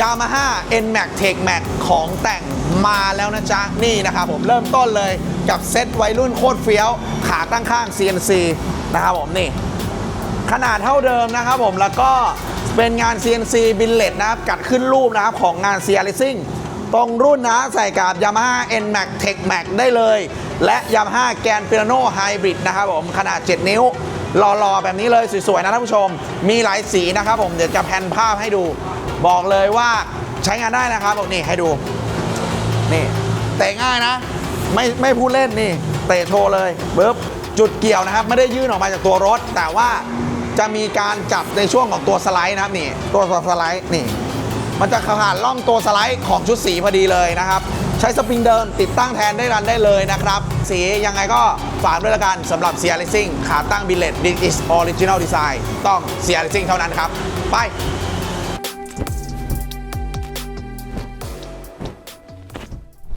Yamaha NMAX Tech Max ของแต่งมาแล้วนะจ๊ะ นี่นะครับผมเริ่มต้นเลยกับเซตวัยรุ่นโคตรเฟี้ยว ขาตั้งข้าง CNC นะครับผมนี่ ขนาดเท่าเดิมนะครับผมแล้วก็เป็นงาน CNC บินเลตนะครับ กัดขึ้นรูปนะครับ ของงาน CR Racing ตรงรุ่นนะใส่กับ Yamaha NMAX Tech Max ได้เลย และ Yamaha Grand Piano Hybrid นะครับผมขนาด 7 นิ้วรอๆ แบบนี้เลยสวยๆ นะท่านผู้ชม มีหลายสีนะครับผม เดี๋ยวจะแพนภาพให้ดู บอกเลยว่าใช้งานได้นะครับผมนี่ให้ดู นี่เตะง่ายนะ ไม่ไม่พูดเล่นนี่ เตะโชว์เลยปึ๊บจุดเกี่ยวนะครับ ไม่ได้ยื่นออกมาจากตัวรถ แต่ว่าจะมีการจับในช่วงของตัวสไลด์นะครับนี่ตัวสไลด์นี่ มันจะผ่านล่องตัวสไลด์ของชุดสีพอดีเลยนะครับ ใช้สปริงเดิมติดตั้งแทนได้รันได้เลยนะครับ สียังไงก็ฝากด้วยละกันสำหรับ CR Racing ขาตั้งบิลเลต This is original design ต้อง CR Racing เท่านั้นครับ ไป